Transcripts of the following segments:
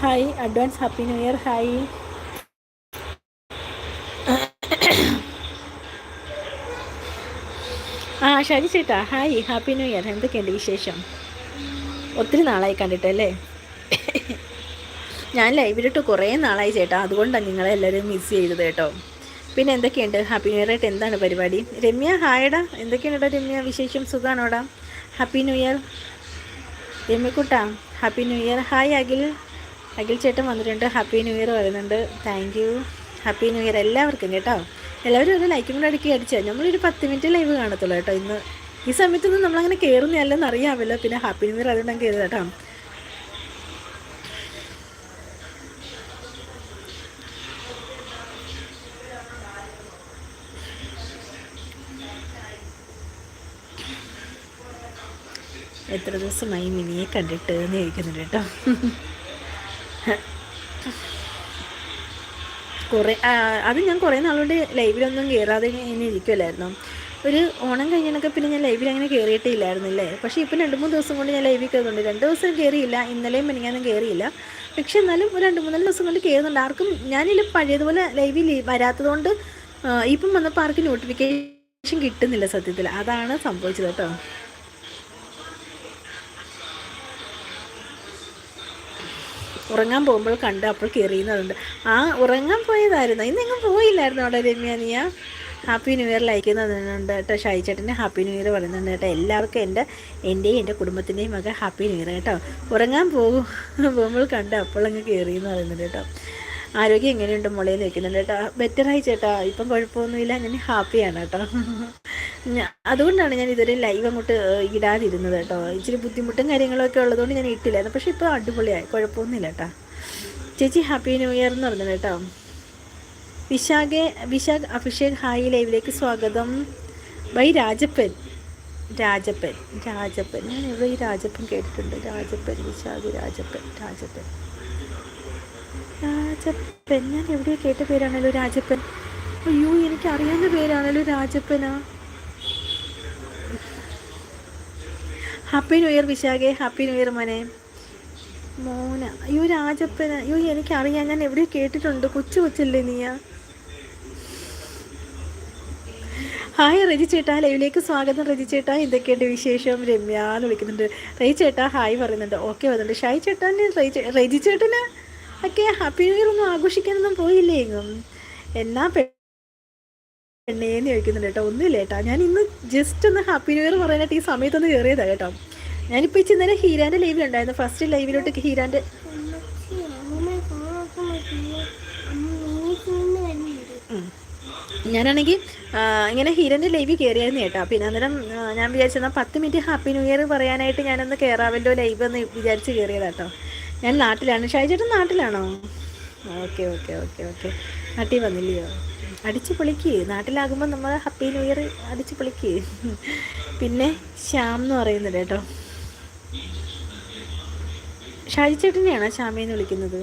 Hi advance happy new year hi ആ ശരി ചേട്ടാ. ഹായ് ഹാപ്പി ന്യൂ ഇയർ എന്തൊക്കെയുണ്ട് വിശേഷം? ഒത്തിരി നാളായി കണ്ടിട്ടല്ലേ ഞാൻ ലൈവിലിട്ട് കുറേ നാളായി ചേട്ടാ. അതുകൊണ്ടാണ് നിങ്ങളെ എല്ലാവരും മിസ് ചെയ്തത് കേട്ടോ. പിന്നെ എന്തൊക്കെയുണ്ട്? ഹാപ്പി ന്യൂ ഇയർ ആയിട്ട് എന്താണ് പരിപാടി? രമ്യ ഹായടാ എന്തൊക്കെയാണ് രമ്യ? വിശേഷം സുഖമാണോടാ happy new year രമ്യക്കുട്ടാ happy new year hi Akhil. Akhil ചേട്ടൻ വന്നിട്ടുണ്ട്. ഹാപ്പി ന്യൂ ഇയർ വരുന്നുണ്ട് thank you happy new year എല്ലാവർക്കും കേട്ടോ. എല്ലാവരും ഒരു ലൈക്കും കൂടെ അടുക്കി അടിച്ചാൽ നമ്മളൊരു പത്ത് മിനിറ്റ് ലൈവ് കാണത്തുള്ളൂ കേട്ടോ. ഇന്ന് ഈ സമയത്തൊന്നും നമ്മളങ്ങനെ കയറുന്നില്ലെന്ന് അറിയാമല്ലോ. പിന്നെ ഹാപ്പി ന്യൂ ഇയർ അതുകൊണ്ടാണ് കയറുക കേട്ടോ. എത്ര ദിവസമായി മിനിയെ കണ്ടിട്ട് എന്ന് ചോദിക്കുന്നുണ്ട് കേട്ടോ. കുറേ അത് ഞാൻ കുറേ നാളുകൊണ്ട് ലൈവിലൊന്നും കയറാതെ ഇങ്ങനെ ഇരിക്കുമല്ലായിരുന്നു ഒരു ഓണം കഴിഞ്ഞൊക്കെ പിന്നെ ഞാൻ ലൈവിൽ അങ്ങനെ കയറിയിട്ടേ ഇല്ലായിരുന്നില്ലേ പക്ഷേ ഇപ്പം രണ്ട് മൂന്ന് ദിവസം കൊണ്ട് ഞാൻ ലൈവിൽ കയറുന്നുണ്ട് രണ്ട് ദിവസം കയറിയില്ല ഇന്നലെയും മിനിങ്ങാനും കയറിയില്ല പക്ഷേ എന്നാലും ഒരു രണ്ട് മൂന്നാൽ ദിവസം കൊണ്ട് കയറുന്നുണ്ട് ആർക്കും ഞാനില്ല പഴയതുപോലെ ലൈവിൽ വരാത്തതുകൊണ്ട് ഇപ്പം വന്നപ്പോൾ ആർക്കും നോട്ടിഫിക്കേഷൻ കിട്ടുന്നില്ല സത്യത്തിൽ. അതാണ് സംഭവിച്ചത് കേട്ടോ. ഉറങ്ങാൻ പോകുമ്പോൾ കണ്ട് അപ്പോൾ കയറിയുന്നതുണ്ട് ആ ഉറങ്ങാൻ പോയതായിരുന്നു. ഇന്നെങ്ങും പോയില്ലായിരുന്നു അവിടെ രമ്യ നീയ. ഹാപ്പി ന്യൂ ഇയർ അയക്കുന്നുണ്ട് കേട്ടോ. ഷായി ചേട്ടന്റെ ഹാപ്പി ന്യൂ ഇയർ പറയുന്നുണ്ട് കേട്ടോ. എല്ലാവർക്കും എന്റെ എന്റെയും എന്റെ കുടുംബത്തിന്റെയും ഒക്കെ ഹാപ്പി ന്യൂ ഇയർ കേട്ടോ. ഉറങ്ങാൻ പോകും പോകുമ്പോൾ കണ്ട് അപ്പോൾ അങ്ങ് കയറിയെന്ന് പറയുന്നുണ്ട് കേട്ടോ. ആരോഗ്യം എങ്ങനെയുണ്ട് മുളയിൽ നിൽക്കുന്നുണ്ട് കേട്ടോ. ആയി ചേട്ടാ. ഇപ്പം കുഴപ്പമൊന്നുമില്ല. ഞാൻ ഹാപ്പിയാണ് കേട്ടോ. അതുകൊണ്ടാണ് ഞാൻ ഇതുവരെ ലൈവ് അങ്ങോട്ട് ഇടാതിരുന്നത് കേട്ടോ. ഇച്ചിരി ബുദ്ധിമുട്ടും കാര്യങ്ങളൊക്കെ ഉള്ളതുകൊണ്ട് ഞാൻ ഇട്ടില്ലായിരുന്നു. പക്ഷേ ഇപ്പോൾ അടിപൊളിയായി. കുഴപ്പമൊന്നുമില്ല കേട്ടോ. ചേച്ചി ഹാപ്പി ന്യൂ ഇയർ എന്ന് പറഞ്ഞു കേട്ടോ. വിശാഖെ വിശാഖ് അഭിഷേക് ഹായ് ലൈവിലേക്ക് സ്വാഗതം. ബൈ രാജപ്പൻ. രാജപ്പൻ. രാജപ്പൻ. ഞാൻ ഇവിടെ ഈ രാജപ്പൻ കേട്ടിട്ടുണ്ട്. രാജപ്പൻ വിശാഖ് രാജപ്പൻ രാജപ്പൻ. രാജപ്പൻ. ഞാൻ എവിടെയോ കേട്ട പേരാണല്ലോ രാജപ്പൻ. അയ്യോ എനിക്ക് അറിയാവുന്ന പേരാണല്ലോ രാജപ്പനാ. ഹാപ്പി ന്യൂ ഇയർ വിശാഖേ ഹാപ്പി ന്യൂ ഇയർ മോനെ. മോന അയ്യോ രാജപ്പന. അയ്യോ എനിക്കറിയാം ഞാൻ എവിടെയോ കേട്ടിട്ടുണ്ട്. കൊച്ചു കൊച്ചല്ലേ നീയാ. ഹായ് റജി ചേട്ടാ ലൈവിലേക്ക് സ്വാഗതം റജി ചേട്ടാ. എന്തൊക്കെയുണ്ട് വിശേഷം? രമ്യ എന്ന് വിളിക്കുന്നുണ്ട്. റെജി ചേട്ടാ ഹായ് പറയുന്നുണ്ട്. ഓക്കെ വരുന്നുണ്ട് ഷായ് ചേട്ടാ റജി ചേട്ടന്? ഒക്കെ ഹാപ്പി ന്യൂ ഇയർ ഒന്നും ആഘോഷിക്കാനൊന്നും പോയില്ലേ? എന്നാ പെണ്ണേന്ന് ചോദിക്കുന്നുണ്ട് കേട്ടോ. ഒന്നുമില്ല കേട്ടോ. ഞാൻ ഇന്ന് ജസ്റ്റ് ഒന്ന് ഹാപ്പി ന്യൂ ഇയർ പറയാനായിട്ട് ഈ സമയത്തൊന്ന് കയറിയതാണ് കേട്ടോ. ഞാനിപ്പോൾ ഇച്ചിരി നേരം ഹീരാന്റെ ലൈവിലുണ്ടായിരുന്നു ഫസ്റ്റ് ലൈവിലോട്ട് ഹീരാന്റെ. ഞാനാണെങ്കിൽ ഇങ്ങനെ ഹീരന്റെ ലൈവ് കയറിയായിരുന്നു കേട്ടോ. പിന്നെ അന്നേരം ഞാൻ വിചാരിച്ചെന്നാൽ പത്ത് മിനിറ്റ് ഹാപ്പി ന്യൂ ഇയർ പറയാനായിട്ട് ഞാനൊന്ന് കയറാമല്ലോ ലൈവ് എന്ന് വിചാരിച്ച് കയറിയതാ കേട്ടോ. ഞാൻ നാട്ടിലാണ്. ഷൈജേട്ടൻ നാട്ടിലാണോ? Okay okay okay okay. നാട്ടിൽ വന്നില്ലയോ? അടിച്ച് പൊളിക്ക്. നാട്ടിലാകുമ്പോൾ നമ്മൾ ഹാപ്പി ന്യൂ ഇയർ അടിച്ച് പൊളിക്ക്. പിന്നെ ശ്യാം എന്ന് പറയുന്നത് കേട്ടോ. ഷാജി ചേട്ടനെയാണോ ശ്യാമയെന്ന് വിളിക്കുന്നത്?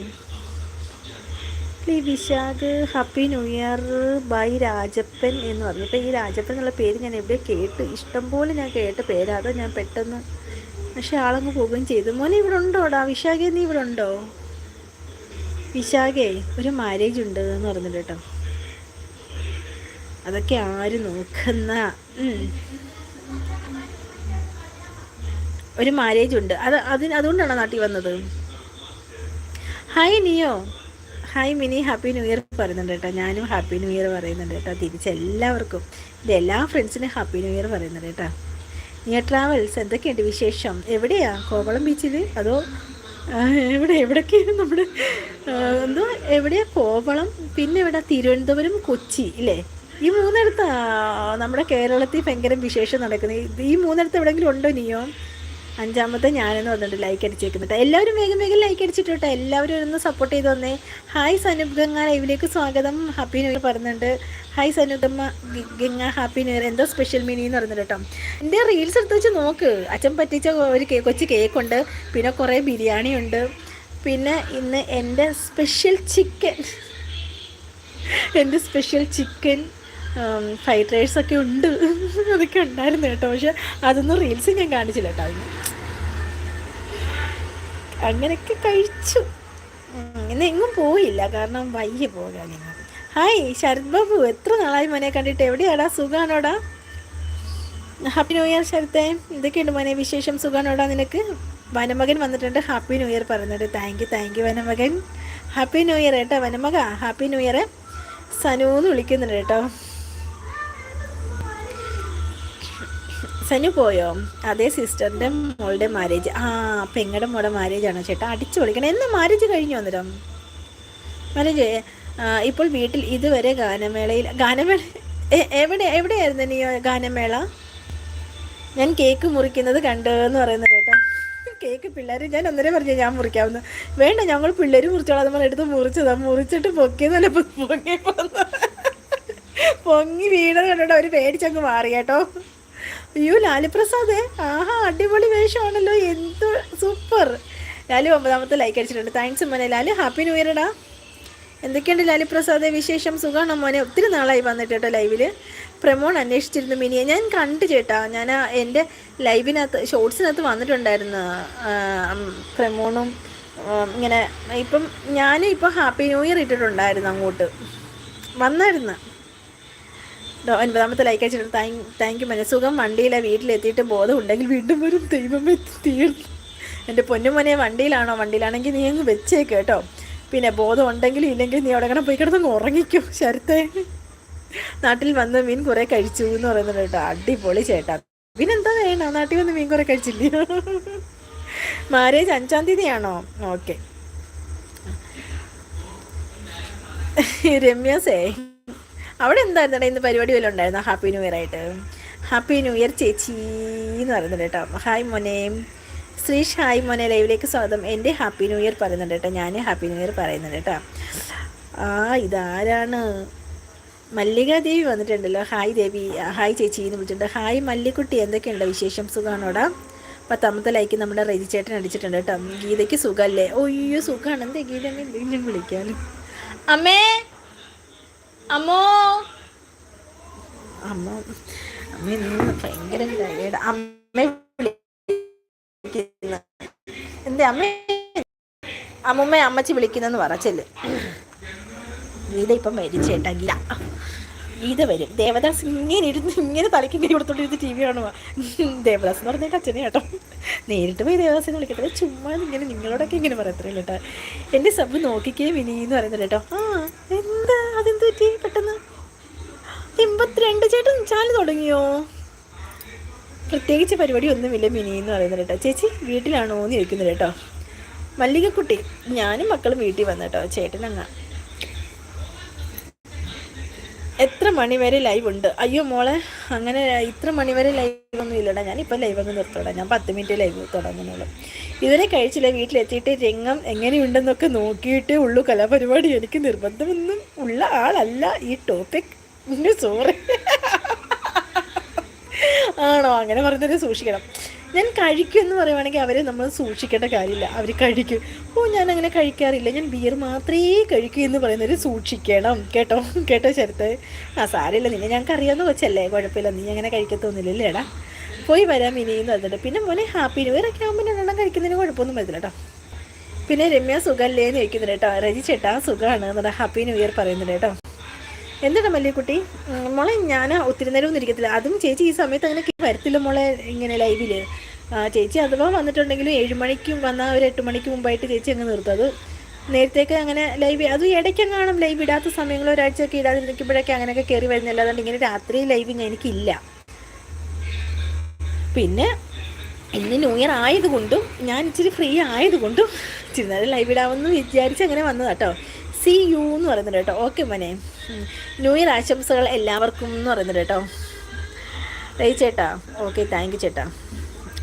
Vishakh happy new year bye Rajappan എന്ന് പറഞ്ഞു. ഇപ്പം ഈ രാജപ്പൻ എന്നുള്ള പേര് ഞാൻ എവിടെ കേട്ട് ഇഷ്ടം പോലെ ഞാൻ കേട്ട പേരാണ്. ഞാൻ പെട്ടെന്ന് പക്ഷെ ആളങ്ങ് പോവുകയും ചെയ്തു. മോനെ ഇവിടെ ഉണ്ടോടാ? വിശാഖേ നീ ഇവിടെ ഉണ്ടോ? വിശാഖേ ഒരു മാരേജ് ഉണ്ട് എന്ന് പറഞ്ഞിട്ട് കേട്ടോ. അതൊക്കെ ആര് നോക്കുന്ന? ഒരു മാരേജ് ഉണ്ട്. അത് അതിന് അതുകൊണ്ടാണോ നാട്ടിൽ വന്നത്? Hi Neo hi Mini. Happy new year പറയുന്നുണ്ട് കേട്ടോ. ഞാനും ഹാപ്പി ന്യൂ ഇയർ പറയുന്നുണ്ട് കേട്ടോ. തിരിച്ച് എല്ലാവർക്കും. എന്റെ എല്ലാ ഫ്രണ്ട്സിനും ഹാപ്പി ന്യൂ ഇയർ പറയുന്നുണ്ട് കേട്ടോ. നിയർ ട്രാവൽസ് എന്തൊക്കെയുണ്ട് വിശേഷം? എവിടെയാ? കോവളം ബീച്ചിൽ അതോ എവിടെ എവിടൊക്കെയാണ് നമ്മുടെ എന്തോ എവിടെയാ കോവളം? പിന്നെ എവിടെ? തിരുവനന്തപുരം കൊച്ചി ഇല്ലേ? ഈ മൂന്നിടത്താ നമ്മുടെ കേരളത്തിൽ ഭയങ്കര വിശേഷം നടക്കുന്നത്. ഈ മൂന്നിടത്ത് എവിടെയെങ്കിലും ഉണ്ടോ നീയോ? അഞ്ചാമത്തെ ഞാനെന്ന് പറഞ്ഞിട്ട് ലൈക്ക് അടിച്ചേക്കുന്നുണ്ട് എല്ലാവരും വേഗം വേഗം ലൈക്ക് അടിച്ചിട്ട് കേട്ടോ എല്ലാവരും ഒന്ന് സപ്പോർട്ട് ചെയ്ത് വന്നേ. ഹായ് സനൂപ് ഗംഗ ലൈവിലേക്ക് സ്വാഗതം. ഹാപ്പി ന്യൂ ഇയർ പറഞ്ഞിട്ടുണ്ട്. Hi Sanoop Ganga happy new year എന്തോ സ്പെഷ്യൽ മിനി എന്ന് പറഞ്ഞിട്ട് കേട്ടോ എന്റെ റീൽസ് എടുത്ത് വെച്ച് നോക്ക്. അച്ഛൻ പറ്റിച്ച ഒരു കേക്ക് കൊച്ചു കേക്കുണ്ട് പിന്നെ കുറേ ബിരിയാണി ഉണ്ട്. പിന്നെ ഇന്ന് എന്റെ സ്പെഷ്യൽ ചിക്കൻ എന്റെ സ്പെഷ്യൽ ചിക്കൻ ഫ്രൈഡ് റൈസൊക്കെ ഉണ്ട്. അതൊക്കെ ഉണ്ടായിരുന്നു കേട്ടോ. പക്ഷെ അതൊന്നും റീൽസ് ഞാൻ കാണിച്ചില്ല കേട്ടോ. അതിന് അങ്ങനെയൊക്കെ കഴിച്ചു. ഇന്ന് എങ്ങും പോയില്ല. കാരണം വയ്യ പോകാൻ ഞങ്ങൾ ഹായ് ശരത് ബാബു. എത്ര നാളായി മോനെ കണ്ടിട്ട്? എവിടെയാടാ? സുഖാണോടാ? ഹാപ്പി ന്യൂ ഇയർ ശരത്തെ. ഇതൊക്കെയുണ്ട് മോനെ വിശേഷം? സുഖാണോടാ നിനക്ക്? വനമകൻ വന്നിട്ടുണ്ട്. ഹാപ്പി ന്യൂ ഇയർ പറഞ്ഞിട്ട്. Thank you thank you Vanamakan. Happy new year കേട്ടോ വനമക. ഹാപ്പി ന്യൂ ഇയർ സനു എന്ന് വിളിക്കുന്നുണ്ട് കേട്ടോ. സനു പോയോ? അതേ സിസ്റ്ററിന്റെ മോളുടെ മാരേജ് ആ പെങ്ങടെ മോളുടെ മാരേജ് ആണോ? ചേട്ടാ അടിച്ചു വിളിക്കണം എന്നാ മാരേജ് കഴിഞ്ഞു അന്നേരം? മാരേജ് ഇപ്പോൾ വീട്ടിൽ ഇതുവരെ ഗാനമേളയിൽ ഗാനമേള എവിടെ എവിടെയായിരുന്നു നീ ഗാനമേള? ഞാൻ കേക്ക് മുറിക്കുന്നത് കണ്ടെന്ന് പറയുന്നത് കേട്ടോ. കേക്ക് പിള്ളേർ ഞാൻ അന്നേരം പറഞ്ഞു ഞാൻ മുറിക്കാവുന്ന. വേണ്ട ഞങ്ങൾ പിള്ളേർ മുറിച്ചോളാം. നമ്മൾ എടുത്ത് മുറിച്ചതാ. മുറിച്ചിട്ട് പൊക്കിയെന്നല്ല പൊങ്ങി പൊങ്ങി വീണത് കണ്ടോ അവർ പേടിച്ചങ്ങ് മാറി കേട്ടോ. അയ്യോ ലാലിപ്രസാദേ. ആഹാ അടിപൊളി വേഷമാണല്ലോ. എന്ത് സൂപ്പർ. ലാലു ഒമ്പതാമത്തെ ലൈക്ക് അടിച്ചിട്ടുണ്ട്. താങ്ക്സ് മോനെ ലാലു ഹാപ്പി ന്യൂ ഇയർടാ എന്തൊക്കെയുണ്ട് ലാലിപ്രസാദ് വിശേഷം? സുഖമാണോ മോനെ? ഒത്തിരി നാളായി വന്നിട്ട് കേട്ടോ ലൈവിൽ പ്രമോൺ അന്വേഷിച്ചിരുന്നു മിനിയെ. ഞാൻ കണ്ടു ചേട്ടാ. ഞാൻ എന്റെ ലൈവിനകത്ത് ഷോർട്സിനകത്ത് വന്നിട്ടുണ്ടായിരുന്നു. പ്രമോണും ഇങ്ങനെ ഇപ്പം ഞാൻ ഇപ്പോൾ ഹാപ്പി ന്യൂ ഇയർ ഇട്ടിട്ടുണ്ടായിരുന്നു അങ്ങോട്ട്. വന്നായിരുന്നു. ഒൻപതാമത്തെ ലൈക്ക് അയച്ചിട്ടുണ്ട് താങ്ക് താങ്ക് യു മനെ സുഖം വണ്ടിയിലെ വീട്ടിലെത്തിയിട്ട് ബോധം ഉണ്ടെങ്കിൽ വീണ്ടും വരും ദൈവമേ തീർന്നു. എന്റെ പൊന്നുമോനെ വണ്ടിയിലാണോ? വണ്ടിയിലാണെങ്കിൽ നീ അങ്ങ് വെച്ചേക്ക് കേട്ടോ. പിന്നെ ബോധം ഉണ്ടെങ്കിലും ഇല്ലെങ്കിൽ നീ അവിടെ അങ്ങനെ പോയി കിടന്നങ്ങ് ഉറങ്ങിക്കും ശരത്തെ. നാട്ടിൽ വന്ന് മീൻ കുറേ കഴിച്ചു എന്ന് പറയുന്നുണ്ട് കേട്ടോ. അടിപൊളി ചേട്ടാ. പിന്നെന്താ വേണോ നാട്ടിൽ വന്ന് മീൻ കുറേ കഴിച്ചില്ലയോ മാരേജ് അഞ്ചാം തീയതിയാണോ? ഓക്കെ. രമ്യാസേ. അവിടെ എന്തായിരുന്നു ഇന്ന് പരിപാടി വല്ലതും ഉണ്ടായിരുന്നോ? ഹാപ്പി ന്യൂ ഇയർ ആയിട്ട്. ഹാപ്പി ന്യൂ ഇയർ ചേച്ചി എന്ന് പറയുന്നുണ്ട് കേട്ടോ. ഹായ് മോനെ. ശ്രീ ഹായ് മോനെ. ലൈവിലേക്ക് സ്വാഗതം. എന്റെ ഹാപ്പി ന്യൂ ഇയർ പറയുന്നുണ്ട് കേട്ടോ. ഞാൻ ഹാപ്പി ന്യൂ ഇയർ പറയുന്നുണ്ട് കേട്ടോ. ആ ഇതാരാണ്? മല്ലിക ദേവി വന്നിട്ടുണ്ടല്ലോ. ഹായ് ദേവി. ഹായ് ചേച്ചി എന്ന് വിളിച്ചിട്ടുണ്ട്. ഹായ് മല്ലിക്കുട്ടി. എന്തൊക്കെയുണ്ട് വിശേഷം? സുഖമാണോടാ പത്താമത്തെ ലൈക്ക് നമ്മുടെ റെജി ചേട്ടൻ അടിച്ചിട്ടുണ്ട് കേട്ടോ. ഗീതയ്ക്ക് സുഖമല്ലേ ഒയ്യോ സുഖമാണ് എന്തേ ഗീത എന്നെ വിളിക്കാനും അമ്മേ! അമ്മോ. അമ്മ അമ്മ ഇന്ന് ഭയങ്കര ടയേർഡ് അമ്മ എന്തേ അമ്മ? അമ്മമ്മ അമ്മച്ചി വിളിക്കുന്നെന്ന് പറ ചെല്ല്. ഗീത ഇപ്പം വരും ഗീത വരും. ദേവദാസ് ഇങ്ങനെ ഇരുന്ന് ഇങ്ങനെ തലയ്ക്ക് ഇങ്ങനെ കൊടുത്തോണ്ടിരുന്ന് ടി വി കാണുക ദേവദാസ് എന്ന് പറഞ്ഞിട്ട് അച്ഛനെ കേട്ടോ. നേരിട്ട് പോയി ദേവദാസിനെ വിളിക്കട്ടെ. ചുമ്മാ ഇങ്ങനെ നിങ്ങളോടൊക്കെ ഇങ്ങനെ പറയത്തില്ല കേട്ടോ. എന്റെ സബ് നോക്കിക്കേ വിനി എന്ന് പറയുന്നത് കേട്ടോ. ആ എന്താ? അതെന്ത് പറ്റി? പെട്ടെന്ന്. എൺപത്തിരണ്ട് ചേട്ടൻ ചാൽ തുടങ്ങിയോ? പ്രത്യേകിച്ച് പരിപാടി ഒന്നുമില്ല മിനി എന്ന് പറയുന്നത് കേട്ടോ. ചേച്ചി വീട്ടിലാണോ എന്ന് ചോദിക്കുന്നത് കേട്ടോ. മല്ലികക്കുട്ടി ഞാനും മക്കളും വീട്ടിൽ വന്നു കേട്ടോ. ചേട്ടനങ്ങ. എത്ര മണി വരെ ലൈവ് ഉണ്ട്. അയ്യോ മോളെ അങ്ങനെ ഇത്ര മണിവരെ ലൈവ് ഒന്നും ഇല്ലടാ. ഞാനിപ്പോൾ ലൈവ് അങ്ങ് നിർത്തോടാം. ഞാൻ പത്ത് മിനിറ്റ് ലൈവ് തുടങ്ങുന്നുള്ളൂ. ഇതുവരെ കഴിച്ചില്ല. വീട്ടിലെത്തിയിട്ട് രംഗം എങ്ങനെയുണ്ടെന്നൊക്കെ നോക്കിയിട്ടേ ഉള്ളൂ. കലാപരിപാടി എനിക്ക് നിർബന്ധമൊന്നും ഉള്ള ആളല്ല. ഈ ടോപ്പിക് സോറി ആണോ? അങ്ങനെ പറഞ്ഞാൽ സൂക്ഷിക്കണം. ഞാൻ കഴിക്കും എന്ന് പറയുവാണെങ്കിൽ അവരെ നമ്മൾ സൂക്ഷിക്കേണ്ട കാര്യമില്ല. അവർ കഴിക്കും. ഓ ഞാൻ അങ്ങനെ കഴിക്കാറില്ല. ഞാൻ ബിയർ മാത്രമേ കഴിക്കൂ എന്ന് പറയുന്നവർ സൂക്ഷിക്കണം. കേട്ടോ? കേട്ടോ ശരത്ത്? ആ സാരമില്ല. നിന്നെ ഞങ്ങൾക്ക് അറിയാവുന്ന കൊച്ചല്ലേ? കുഴപ്പമില്ല. നീ അങ്ങനെ കഴിക്കത്തൊന്നുമില്ലല്ലേ എടാ? പോയി വരാം ഇനിയും പറഞ്ഞിട്ട് പിന്നെ മോനെ ഹാപ്പി ന്യൂ ഇയർ ഒക്കെ ആകുമ്പോൾ രണ്ടെണ്ണം കഴിക്കുന്നതിന് കുഴപ്പമൊന്നും വരുന്നില്ല കേട്ടോ. പിന്നെ രമ്യ സുഖമല്ലേ എന്ന് ചോദിക്കുന്നുണ്ട് കേട്ടോ. രജി ചേട്ടാ സുഖമാണ്. എന്നിട്ട് ഹാപ്പി ന്യൂ ഇയർ പറയുന്നുണ്ട് കേട്ടോ. എന്താണ് മല്ലിക്കുട്ടി? മോളെ ഞാൻ ഒത്തിരി നേരം ഒന്നും ഇരിക്കത്തില്ല. അതും ചേച്ചി ഈ സമയത്ത് അങ്ങനെ വരത്തില്ല മോളെ ഇങ്ങനെ ലൈവിൽ ചേച്ചി അഥവാ വന്നിട്ടുണ്ടെങ്കിലും ഏഴ് മണിക്കും വന്നാൽ ഒരു എട്ട് മണിക്ക് മുമ്പായിട്ട് ചേച്ചി അങ്ങ് നിർത്തും. അത് നേരത്തേക്ക് അങ്ങനെ ലൈവ് അത് ഇടയ്ക്ക് കാണും ലൈവ് ഇടാത്ത സമയങ്ങൾ ഒരാഴ്ചയൊക്കെ ഇടാതിരിക്കുമ്പോഴൊക്കെ അങ്ങനെയൊക്കെ കയറി വരുന്നില്ല അതുകൊണ്ട് ഇങ്ങനെ രാത്രി ലൈവ് എനിക്കില്ല. പിന്നെ ഇന്ന് ന്യൂ ഇയർ ആയതുകൊണ്ടും ഞാൻ ഇച്ചിരി ഫ്രീ ആയതുകൊണ്ടും ഇച്ചിരി നേരം ലൈവ് ഇടാമെന്ന് വിചാരിച്ച് അങ്ങനെ വന്നതാട്ടോ. സി യു എന്ന് പറയുന്നുണ്ട് കേട്ടോ. ഓക്കെ മോനെ. ന്യൂ ഇയർ ആശംസകൾ എല്ലാവർക്കും എന്ന് പറയുന്നുണ്ട് കേട്ടോ. റേയ് ചേട്ടാ. ഓക്കെ താങ്ക് യു ചേട്ടാ.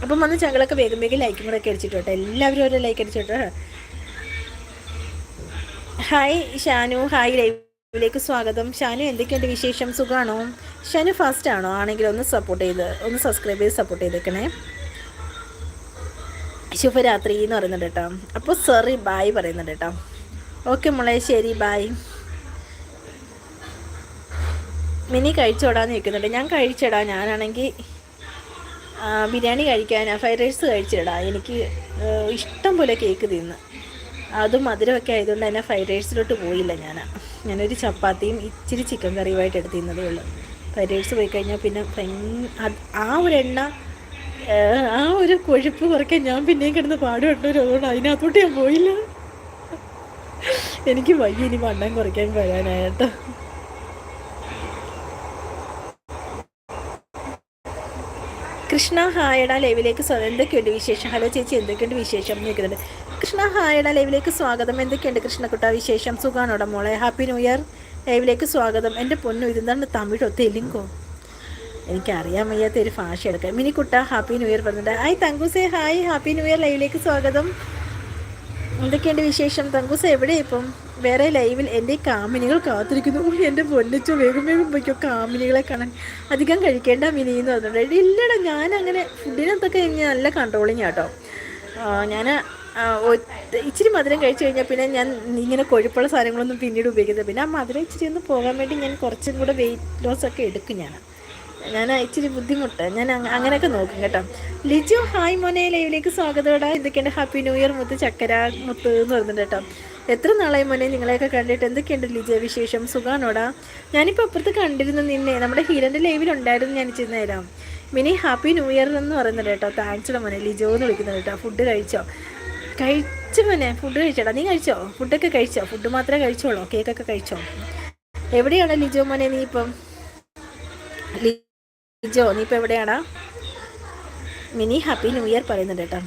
അപ്പം വന്ന് ചങ്ങളൊക്കെ വേഗം വേഗം ലൈക്കും കൂടെ ഒക്കെ അടിച്ചിട്ട് കേട്ടോ. എല്ലാവരും ഓരോ ലൈക്ക് അടിച്ചിട്ടോ ഹായ് ഷാനു. ഹായ് ലൈവിലേക്ക് സ്വാഗതം. ഷാനു എന്തൊക്കെയുണ്ട് വിശേഷം? സുഖമാണോ ഷാനു ഫാസ്റ്റ് ആണോ? ആണെങ്കിൽ ഒന്ന് സപ്പോർട്ട് ചെയ്ത് ഒന്ന് സബ്സ്ക്രൈബ് ചെയ്ത് സപ്പോർട്ട് ചെയ്തേക്കണേ. ശുഭരാത്രി എന്ന് പറയുന്നുണ്ട് കേട്ടോ. അപ്പോൾ സെറി ബായ് പറയുന്നുണ്ട് കേട്ടോ. ഓക്കെ മോളെ ശരി ബായ് മിനി കഴിച്ചോടാന്ന് നിൽക്കുന്നുണ്ട് ഞാൻ കഴിച്ചടാ. ഞാനാണെങ്കിൽ ബിരിയാണി കഴിക്കാനാണ് ഫ്രൈഡ് റൈസ് കഴിച്ചിടാ. എനിക്ക് ഇഷ്ടം പോലെ കേക്ക് തിന്ന്. അതും മധുരമൊക്കെ ആയതുകൊണ്ട് തന്നെ ഫ്രൈഡ് റൈസിലോട്ട് പോയില്ല ഞാൻ ഞാനൊരു ചപ്പാത്തിയും ഇച്ചിരി ചിക്കൻ കറിയുമായിട്ട് എടുത്തിരുന്നതേ ഉള്ളൂ. ഫ്രൈഡ് റൈസ് പോയി കഴിഞ്ഞാൽ പിന്നെ ആ ഒരു എണ്ണ ആ ഒരു കൊഴുപ്പ് കുറയ്ക്കാൻ ഞാൻ പിന്നെയും കിടന്ന് പാടുപെട്ടൊരു അതുകൊണ്ട് അതിനകത്തോട്ട് ഞാൻ പോയില്ല. എനിക്ക് വയ്യ ഇനി വണ്ണം കുറയ്ക്കാൻ വരാനായിട്ട്. കൃഷ്ണ ഹായട ലൈവിലേക്ക് സ്വാഗതം എന്തൊക്കെയുണ്ട് വിശേഷം? ഹലോ ചേച്ചി എന്തൊക്കെയുണ്ട് വിശേഷം? നിൽക്കുന്നുണ്ട് കൃഷ്ണ ഹായട ലൈവിലേക്ക് സ്വാഗതം. എന്തൊക്കെയുണ്ട് കൃഷ്ണക്കുട്ട വിശേഷം? സുഖാണോടെ മോളെ? Happy new year. ലൈവിലേക്ക് സ്വാഗതം. എന്റെ പൊന്നു ഇരുന്നാണ് തമിഴോ തെലുങ്കോ? എനിക്കറിയാൻ വയ്യാത്ത ഒരു ഭാഷ എടുക്കാം മിനിക്കുട്ട ഹാപ്പി ന്യൂ ഇയർ പറഞ്ഞിട്ട്. ഹായ് തങ്കുസേ ഹായ് ഹാപ്പി ന്യൂ ഇയർ. ലൈവിലേക്ക് സ്വാഗതം. എന്തൊക്കെയുണ്ട് വിശേഷം? തങ്കുസ എവിടെ ഇപ്പം? വേറെ ലൈവിൽ എന്റെ കാമിനികൾ കാത്തിരിക്കുന്നു. എന്റെ പൊന്നിച്ചോ വേഗം വേഗം പോയിക്കോ. കാമിനികളെ കാണാൻ അധികം കഴിക്കേണ്ട മിനി എന്ന് പറഞ്ഞിട്ടുണ്ട്. ഇല്ലടാ ഞാൻ അങ്ങനെ ഫുഡിനകത്തൊക്കെ നല്ല കൺട്രോളിങ് ആട്ടോ. ഞാൻ ഇച്ചിരി മധുരം കഴിച്ചു കഴിഞ്ഞാൽ പിന്നെ ഞാൻ ഇങ്ങനെ കൊഴുപ്പുള്ള സാധനങ്ങളൊന്നും പിന്നീട് ഉപയോഗിക്കുന്നത് പിന്നെ ആ മധുരം ഇച്ചിരി ഒന്ന് പോകാൻ വേണ്ടി ഞാൻ കുറച്ചും കൂടെ വെയിറ്റ് ലോസ് ഒക്കെ എടുക്കും ഞാൻ ഞാൻ ഇച്ചിരി ബുദ്ധിമുട്ട്. ഞാൻ അങ്ങനെയൊക്കെ നോക്കും കേട്ടോ. ലിജു ഹായ് മോനെ ലൈവിലേക്ക് സ്വാഗതം. എന്തൊക്കെയുണ്ട്? ഹാപ്പി ന്യൂ ഇയർ മുത്ത് ചക്കര മുത്ത് എന്ന് പറഞ്ഞിട്ട് കേട്ടോ. എത്ര നാളായി മോനെ നിങ്ങളെയൊക്കെ കണ്ടിട്ട്? എന്തൊക്കെയുണ്ട് ലിജ വിശേഷം? സുഖാണോടാ? ഞാനിപ്പോൾ അപ്പുറത്ത് കണ്ടിരുന്നു നിന്നെ. നമ്മുടെ ഹീരന്റെ ലൈവിലുണ്ടായിരുന്നു ഞാൻ ഇച്ചിരി നേരം. മിനി ഹാപ്പി ന്യൂ ഇയർ എന്ന് പറയുന്നുണ്ട് കേട്ടോ. താങ്ക്സ് മോനെ. ലിജോ എന്ന് വിളിക്കുന്നുണ്ട് കേട്ടോ. ഫുഡ് കഴിച്ചോ? കഴിച്ചു മോനെ. ഫുഡ് കഴിച്ചോടാ. നീ കഴിച്ചോ? ഫുഡൊക്കെ കഴിച്ചോ? ഫുഡ് മാത്രമേ കഴിച്ചോളൂ കേക്കൊക്കെ കഴിച്ചോ? എവിടെയാണ് ലിജോ മോനെ നീ ഇപ്പം? ലിജോ നീ ഇപ്പം എവിടെയാടാ? മിനി ഹാപ്പി ന്യൂ ഇയർ പറയുന്നുണ്ട് കേട്ടോ.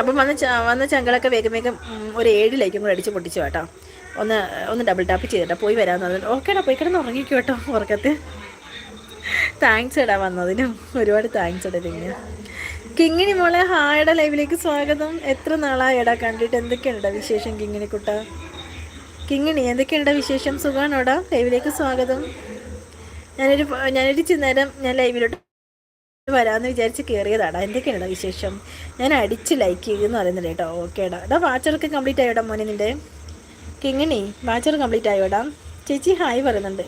അപ്പം വന്ന് വന്ന ചങ്കളൊക്കെ വേഗം വേഗം ഒരു ഏഴ് ലൈക്കും കൂടെ അടിച്ച് പൊട്ടിച്ചു കേട്ടോ. ഒന്ന് ഒന്ന് ഡബിൾ ടാപ്പ് ചെയ്തിട്ടാ പോയി വരാമെന്ന് പറഞ്ഞു ഓക്കേടാ പോയി കിടന്ന് ഉറങ്ങിക്കോ കേട്ടോ ഉറക്കത്ത് താങ്ക്സ് എടാ വന്നതിനും ഒരുപാട് താങ്ക്സ് എടാ പിന്നെ കിങ്ങിണി മോളെ ഹായുടെ ലൈവിലേക്ക് സ്വാഗതം. എത്ര നാളായി എടാ കണ്ടിട്ട് എന്തൊക്കെയാണ് വിശേഷം കിങ്ങിണി കുട്ട? കിങ്ങിണി എന്തൊക്കെയുണ്ട് വിശേഷം? സുഖാണോടാ ലൈവിലേക്ക് സ്വാഗതം. ഞാനൊരു ഞാനൊരു നേരം ഞാൻ ലൈവിലോട്ട് വരാമെന്ന് വിചാരിച്ച് കയറിയതാടാ എന്തൊക്കെയാണ് വിശേഷം? ഞാൻ അടിച്ച് ലൈക്ക് ചെയ്യുമെന്ന് പറയുന്നില്ല കേട്ടോ. ഓക്കേടാ എടാ വാച്ചറൊക്കെ കംപ്ലീറ്റ് ആയോടാ മോനെ നിന്റെ കിങ്ങിണി വാച്ചർ കംപ്ലീറ്റ് ആയോടാ ചേച്ചി ഹായ് പറയുന്നുണ്ട്.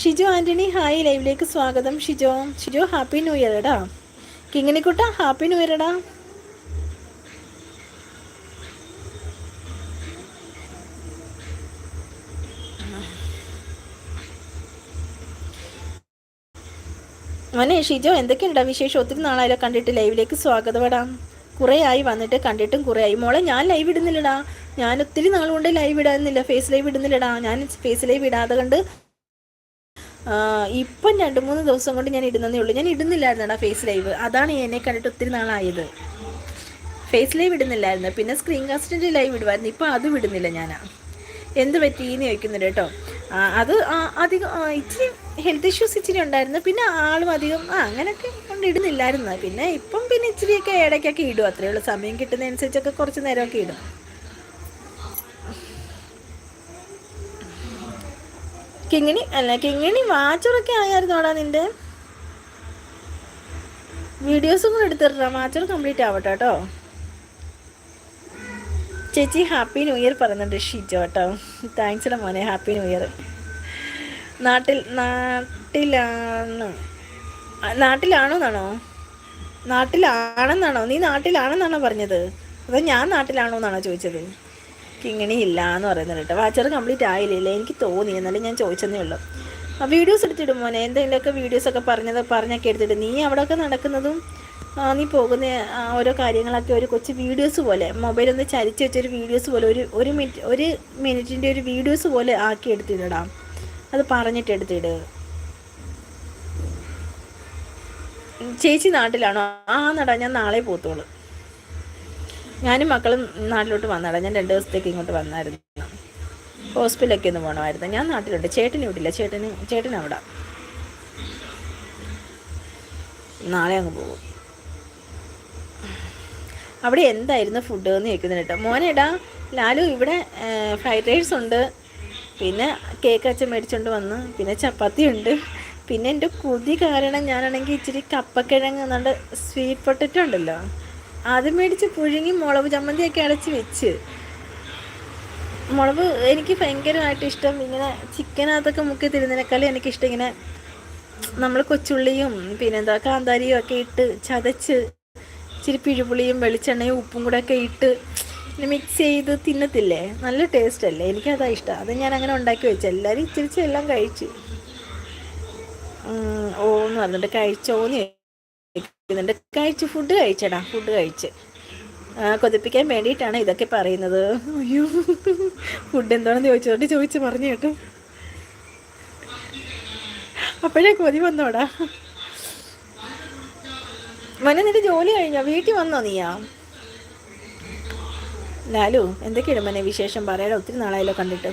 ഷിജു ആന്റണി ഹായ് ലൈവിലേക്ക് സ്വാഗതം. Shijo Shijo happy new year എടാ കിങ്ങിണിക്കുട്ട ഹാപ്പി ന്യൂ ഇയർ എടാ മോനെ ഷിജോ എന്തൊക്കെയുണ്ടാ വിശേഷം? ഒത്തിരി നാളായാലും കണ്ടിട്ട് ലൈവിലേക്ക് സ്വാഗതപ്പെടാം കുറേ ആയി വന്നിട്ട് കണ്ടിട്ടും കുറേ ആയി. മോളെ ഞാൻ ലൈവ് ഇടുന്നില്ലടാ. ഞാൻ ഒത്തിരി നാൾ കൊണ്ട് ലൈവ് ഇടാന്നില്ല ഫേസ് ലൈവ് ഇടുന്നില്ലടാ. ഞാൻ ഫേസ് ലൈവ് ഇടാതെ കണ്ട് ഇപ്പം രണ്ട് മൂന്ന് ദിവസം കൊണ്ട് ഞാൻ ഇടുന്നതേ ഉള്ളൂ. ഞാൻ ഇടുന്നില്ലായിരുന്നടാ ഫേസ് ലൈവ്. അതാണ് എന്നെ കണ്ടിട്ട് ഒത്തിരി നാളായത്. Face live ഇടുന്നില്ലായിരുന്നു. പിന്നെ സ്ക്രീൻ കാസ്റ്റിന്റെ ലൈവ് ഇടുമായിരുന്നു ഇപ്പം അത് ഇടുന്നില്ല ഞാൻ എന്ത് പറ്റിയെന്ന് ചോദിക്കുന്നുണ്ട് കേട്ടോ. അത് അധികം ഇച്ചിരി ഹെൽത്ത് ഇഷ്യൂസ് ഇച്ചിരി ഉണ്ടായിരുന്നു. പിന്നെ ആളും അധികം ആ അങ്ങനെയൊക്കെ കൊണ്ട് ഇടുന്നില്ലായിരുന്നു. പിന്നെ ഇപ്പം പിന്നെ ഇച്ചിരിയൊക്കെ ഇടയ്ക്കൊക്കെ ഇടും. അത്രയേ ഉള്ളൂ. സമയം കിട്ടുന്നതനുസരിച്ചൊക്കെ കുറച്ച് നേരമൊക്കെ ഇടും. കിങ്ങിണി അല്ല കിങ്ങിണി വാച്ചറൊക്കെ അവിടെ നിന്റെ വീഡിയോസും കൂടെ എടുത്തിട്ടാ വാച്ചർ കംപ്ലീറ്റ് ആവട്ടെ കേട്ടോ. ചേച്ചി ഹാപ്പി ന്യൂ ഇയർ പറയുന്നുണ്ട് ഷിജോ കേട്ടോ. താങ്ക്സ് മോനെ ഹാപ്പി ന്യൂ ഇയർ. നാട്ടിൽ നാട്ടിലാണ്? നാട്ടിലാണോ എന്നാണോ നാട്ടിലാണെന്നാണോ? നീ നാട്ടിലാണെന്നാണോ പറഞ്ഞത്? അതോ ഞാൻ നാട്ടിലാണോ എന്നാണോ ചോദിച്ചത്? കിങ്ങിണി ഇല്ല എന്ന് പറയുന്നത് കേട്ടോ വാച്ചർ കംപ്ലീറ്റ് ആയില്ലേ എനിക്ക് തോന്നി എന്നാലും ഞാൻ ചോദിച്ചതേ ഉള്ളൂ. ആ വീഡിയോസ് എടുത്തിടും മോനെ. എന്തെങ്കിലുമൊക്കെ വീഡിയോസൊക്കെ പറഞ്ഞത് പറഞ്ഞൊക്കെ എടുത്തിട്ട് നീ അവിടെയൊക്കെ നടക്കുന്നതും നീ പോകുന്ന ഓരോ കാര്യങ്ങളൊക്കെ ഒരു കൊച്ചു വീഡിയോസ് പോലെ മൊബൈൽ ഒന്ന് ചരിച്ച് വെച്ചൊരു വീഡിയോസ് പോലെ ഒരു ഒരു മിനിറ്റ് ഒരു മിനിറ്റിന്റെ ഒരു വീഡിയോസ് പോലെ ആക്കി എടുത്തിടാം അത് പറഞ്ഞിട്ട് എടുത്തിട്. ചേച്ചി നാട്ടിലാണോ? ആ നടാ ഞാൻ നാളെ പോത്തോളൂ. ഞാനും മക്കളും നാട്ടിലോട്ട് വന്നടാ. ഞാൻ രണ്ട് ദിവസത്തേക്ക് ഇങ്ങോട്ട് വന്നായിരുന്നു. ഹോസ്പിറ്റലൊക്കെ ഒന്ന് പോകണമായിരുന്നു ഞാൻ നാട്ടിലുണ്ട്. ചേട്ടന് വിടില്ല ചേട്ടന് ചേട്ടൻ നാളെ അങ്ങ് പോകും. അവിടെ എന്തായിരുന്നു ഫുഡ് എന്ന് ചോദിക്കുന്നത് കേട്ടോ മോനേടാ ലാലു ഇവിടെ ഫ്രൈഡ് റൈസ് ഉണ്ട്. പിന്നെ കേക്ക് അച്ഛൻ മേടിച്ചുകൊണ്ട് വന്ന്. പിന്നെ ചപ്പാത്തി ഉണ്ട്. പിന്നെ എന്റെ കൊതി കാരണം ഞാനാണെങ്കിൽ ഇച്ചിരി കപ്പക്കിഴങ്ങ് എന്നുണ്ട് സ്വീറ്റ് പൊട്ടറ്റോ ഉണ്ടല്ലോ. അത് മേടിച്ച് പുഴുങ്ങി മുളക് ചമ്മന്തിയൊക്കെ അടച്ച് വെച്ച്. മുളക് എനിക്ക് ഭയങ്കരമായിട്ട് ഇഷ്ടം. ഇങ്ങനെ ചിക്കനകത്തൊക്കെ മുക്കി തരുന്നതിനേക്കാളും എനിക്കിഷ്ടം ഇങ്ങനെ നമ്മൾ കൊച്ചുള്ളിയും പിന്നെന്താ കാന്താരിയും ഒക്കെ ഇട്ട് ചതച്ച് ഇച്ചിരി പിഴുപുളിയും വെളിച്ചെണ്ണയും ഉപ്പും കൂടെ ഒക്കെ ഇട്ട് മിക്സ് ചെയ്ത് തിന്നത്തില്ലേ? നല്ല ടേസ്റ്റ് അല്ലേ? എനിക്കതാ ഇഷ്ടം. അത് ഞാൻ അങ്ങനെ ഉണ്ടാക്കി വെച്ചു. എല്ലാവരും ഇച്ചിരി എല്ലാം കഴിച്ചു. ഓന്ന് പറഞ്ഞിട്ട് കഴിച്ചോന്ന് ചോദിക്കുന്നുണ്ട് കഴിച്ചു ഫുഡ് കഴിച്ചടാ ഫുഡ് കഴിച്ച്. കൊതിപ്പിക്കാൻ വേണ്ടിയിട്ടാണ് ഇതൊക്കെ പറയുന്നത്. അയ്യോ ഫുഡ് എന്താണെന്ന് ചോദിച്ചോണ്ട് ചോദിച്ച് പറഞ്ഞു കേട്ടോ. അപ്പോഴേ കൊതി വന്നോടാ. മന നിന്റെ ജോലി കഴിഞ്ഞോ? വീട്ടിൽ വന്നോ നീയാ? ലാലു എന്തൊക്കെയാണ് മനെ വിശേഷം? പറയാതെ ഒത്തിരി നാളായല്ലോ കണ്ടിട്ട്.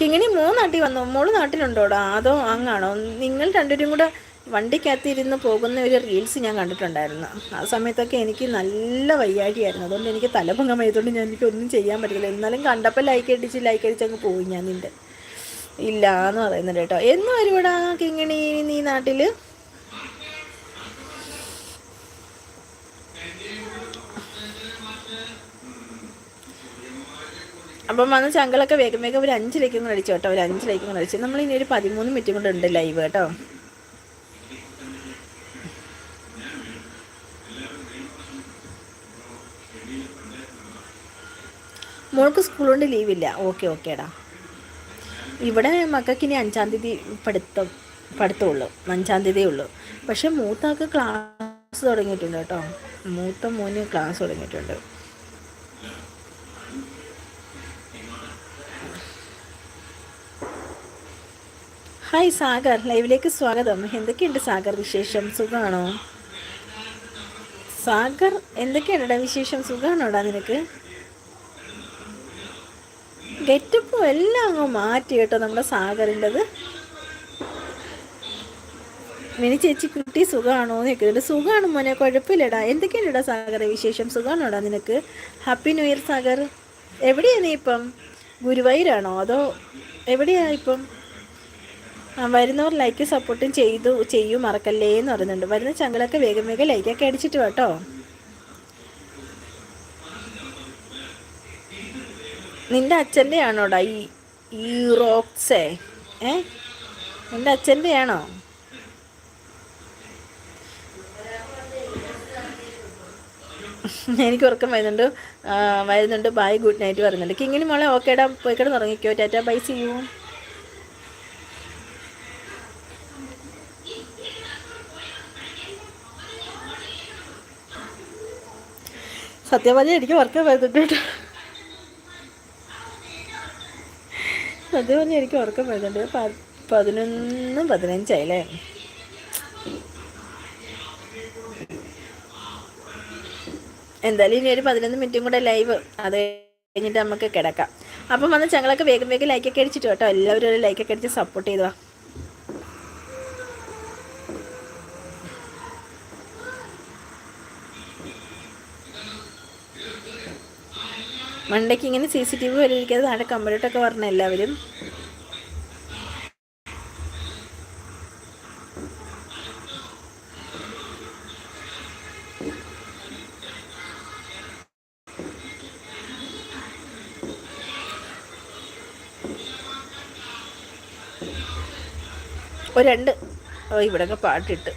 കിങ്ങിണി മൂന്നാട്ടിൽ വന്നോ. മോൾ നാട്ടിലുണ്ടോടാ? അതോ അങ്ങാണോ? നിങ്ങൾ രണ്ടുപേരും കൂടെ വണ്ടിക്കകത്തിരുന്ന് പോകുന്ന ഒരു റീൽസ് ഞാൻ കണ്ടിട്ടുണ്ടായിരുന്നു. ആ സമയത്തൊക്കെ എനിക്ക് നല്ല വയ്യാഴിയായിരുന്നു അതുകൊണ്ട് എനിക്ക് തലഭംഗമായതുകൊണ്ട് ഞാൻ എനിക്ക് ഒന്നും ചെയ്യാൻ പറ്റില്ല എന്നാലും കണ്ടപ്പോൾ ലൈക്ക് അടിച്ച് ലൈക്ക് അടിച്ച് അങ്ങ് പോയി ഞാൻ നിന്റെ ഇല്ല എന്ന് പറയുന്നുണ്ട് കേട്ടോ. എന്ന് വരുവാടാ കിങ്ങിണി നീ നാട്ടിൽ അപ്പം വന്ന് ചങ്കളൊക്കെ വേഗം വേഗം ഒരു അഞ്ച് ലൈക്കും കൂടെ അടിച്ചു കേട്ടോ. ഒരു അഞ്ച് ലൈക്കും കൂടെ അടിച്ചു. നമ്മൾ ഇനി ഒരു പതിമൂന്ന് മിനിറ്റ് കൊണ്ട് ഉണ്ട് ലൈവ് കേട്ടോ. മോൾക്ക് സ്കൂളുകൊണ്ട് ലീവില്ല ഓക്കെ ഓക്കേടാ ഇവിടെ മക്കൾക്ക് ഇനി അഞ്ചാം തീയതി പഠിത്തം പഠിത്തമുള്ളൂ. അഞ്ചാം തീയതിയേ ഉള്ളൂ. പക്ഷെ മൂത്താൾക്ക് ക്ലാസ് തുടങ്ങിയിട്ടുണ്ട് കേട്ടോ. മൂത്ത മോന് ക്ലാസ് തുടങ്ങിയിട്ടുണ്ട്. ഹായ് സാഗർ ലൈവിലേക്ക് സ്വാഗതം. എന്തൊക്കെയുണ്ട് സാഗർ വിശേഷം? സുഖമാണോ സാഗർ എന്തൊക്കെയാണ് വിശേഷം? സുഖമാണോടാ നിനക്ക്? ഗെറ്റപ്പും എല്ലാം അങ്ങ് മാറ്റി കേട്ടോ നമ്മുടെ സാഗറിന്റെത്. മിനി ചേച്ചി കുട്ടി സുഖമാണോ എന്ന് ചോദിക്കുന്നുണ്ട്. സുഖമാണ് മോനെ കുഴപ്പമില്ലടാ. എന്തൊക്കെയാണടാ സാഗറെ വിശേഷം? സുഖമാണോടാ നിനക്ക്? Happy new year Sagar. എവിടെയാണ് നീ ഇപ്പം? ഗുരുവായൂരാണോ? അതോ എവിടെയാണ് ഇപ്പം? വരുന്നവർ ലൈക്ക് സപ്പോർട്ടും ചെയ്തു ചെയ്യും മറക്കല്ലേ എന്ന് പറയുന്നുണ്ട്. വരുന്ന ചങ്കളൊക്കെ വേഗം വേഗം ലൈക്കൊക്കെ അടിച്ചിട്ട് കേട്ടോ നിന്റെ അച്ഛന്റെ ആണോടാ ഈ ഈ റോക്സേ ഏ? നിന്റെ അച്ഛന്റെ ആണോ? എനിക്ക് ഉറക്കം വരുന്നുണ്ട്. വരുന്നുണ്ട്. ബൈ ഗുഡ് നൈറ്റ് പറയുന്നുണ്ട്. കിങ്ങിനി മോളെ ഓക്കേടാ പോയി കിടന്ന് ഉറങ്ങിക്കോ. ടാറ്റാ ബൈ സി സത്യം പറഞ്ഞാൽ എനിക്ക് ഉറക്കം വരുന്നുണ്ട് കേട്ടോ. സത്യം പറഞ്ഞാൽ എനിക്ക് ഉറക്കം വരുന്നുണ്ട്. പതിനൊന്ന് പതിനഞ്ചായില്ലേ എന്തായാലും ഇനി ഒരു പതിനൊന്ന് മിനിറ്റും കൂടെ ലൈവ് അത് കഴിഞ്ഞിട്ട് നമുക്ക് കിടക്കാം. അപ്പം വന്ന് ഞങ്ങളൊക്കെ വേഗം വേഗം ലൈക്കൊക്കെ അടിച്ചിട്ട് കേട്ടോ. എല്ലാവരും ഒരു ലൈക്കൊക്കെ അടിച്ച് സപ്പോർട്ട് ചെയ്തു. മണ്ടയ്ക്ക് ഇങ്ങനെ സി സി ടി വി വരിയിരിക്കാതെ താഴെ കമ്പ്യൂട്ടറൊക്കെ പറഞ്ഞ എല്ലാവരും. ഒരു രണ്ട്. ഇവിടെയൊക്കെ പാട്ടിട്ട്.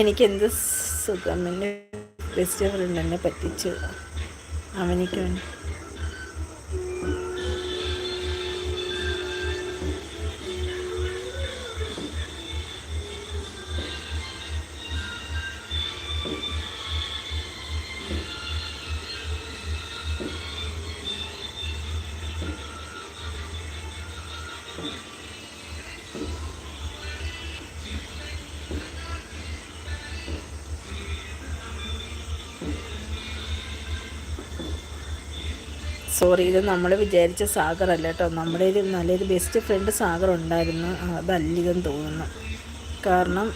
എനിക്കെന്ത് സുഗമന്റെ ബെസ്റ്റ് ഫ്രണ്ട് എന്നെ പറ്റിച്ചു. അവനിക്ക് വേണ്ടി. സോറി ഇത് നമ്മൾ വിചാരിച്ച സാഗർ അല്ല കേട്ടോ. നമ്മുടെ ഒരു നല്ലൊരു ബെസ്റ്റ് ഫ്രണ്ട് സാഗർ ഉണ്ടായിരുന്നു. അതല്ലിതെന്ന് തോന്നുന്നു. കാരണം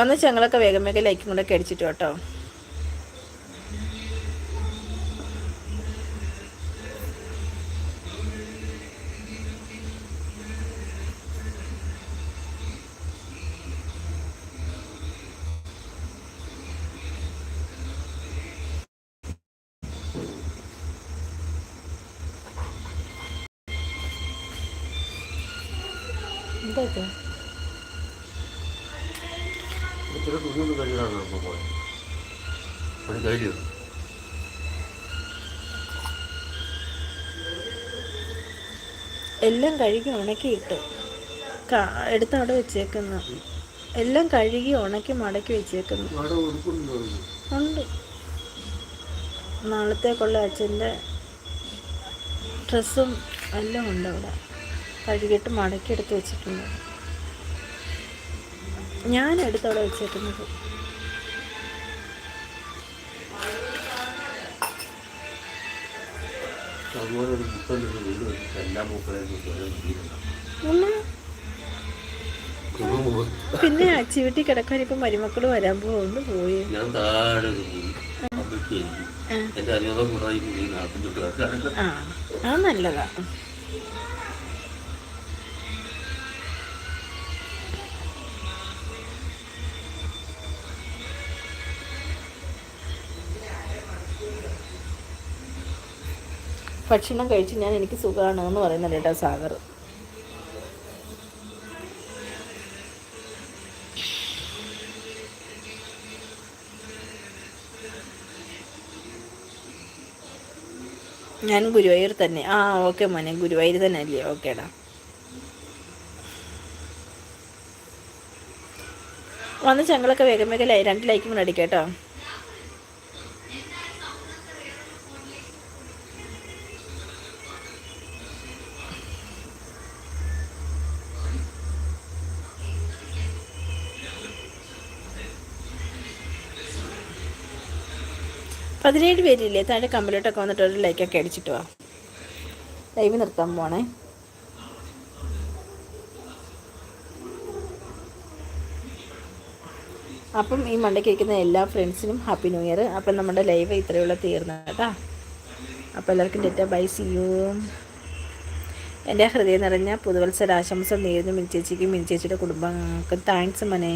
വന്ന ചങ്ങളൊക്കെ വേഗം വേഗം ലൈക്കും കൂടെ അടിച്ചിട്ട് കേട്ടോ എല്ലാം കഴുകി ഉണക്കിയിട്ട് ഇട്ടു. എടുത്ത് അവിടെ വെച്ചേക്കുന്നു. എല്ലാം കഴുകി ഉണക്കി മടക്കി വെച്ചേക്കുന്നു. ഉണ്ട്. നാളത്തേക്കുള്ള അച്ഛന്റെ ഡ്രസ്സും എല്ലാം ഉണ്ട് അവിടെ. കഴുകിയിട്ട് മടക്കി എടുത്ത് വെച്ചിട്ടുണ്ട്. ഞാൻ എടുത്തവിടെ വെച്ചേക്കുന്നത്. അതുപോലെ ഒരു മുപ്പത് വീട് വെച്ചിട്ട് എല്ലാ പൂക്കളെയും പിന്നെ? ചിവിട്ടി കിടക്കാൻ ഇപ്പം മരുമക്കൾ വരാൻ പോകുന്നു പോയി. ഞാൻ താഴെ പോയി. എന്റെ അനുഭവം ഈ മുറി ആ നല്ലതാ. ഭക്ഷണം കഴിച്ച് ഞാൻ എനിക്ക് സുഖമാണ് എന്ന് പറയുന്നുണ്ട് കേട്ടോ സാഗർ. ഞാൻ ഗുരുവായൂർ തന്നെ. ആ ഓക്കെ മോനെ. ഗുരുവായൂർ തന്നെ അല്ലേ ഓക്കേടാ വന്ന് ചങ്ങളൊക്കെ വേഗം വേഗം രണ്ട് ലൈക്കും കൂടെ അടിക്കാം കേട്ടോ. പതിനേഴ് പേരില്ലേ? താഴെ കമ്പലോട്ടൊക്കെ വന്നിട്ട് ഒരു ലൈക്കൊക്കെ അടിച്ചിട്ട് വാ. ലൈവ് നിർത്താൻ പോണേ. അപ്പം ഈ മണ്ടയ്ക്ക് ഇരിക്കുന്ന എല്ലാ ഫ്രണ്ട്സിനും ഹാപ്പി ന്യൂ ഇയർ അപ്പം നമ്മുടെ ലൈവ് ഇത്രയുള്ള തീർന്നു കേട്ടാ. അപ്പോൾ എല്ലാവർക്കും ഡേറ്റ ബൈ സി യു എന്റെ ഹൃദയം നിറഞ്ഞ പുതുവത്സരാശംസ നേരുന്നു മിനി ചേച്ചിക്കും മിനി കുടുംബങ്ങൾക്കും. താങ്ക്സ് മനെ.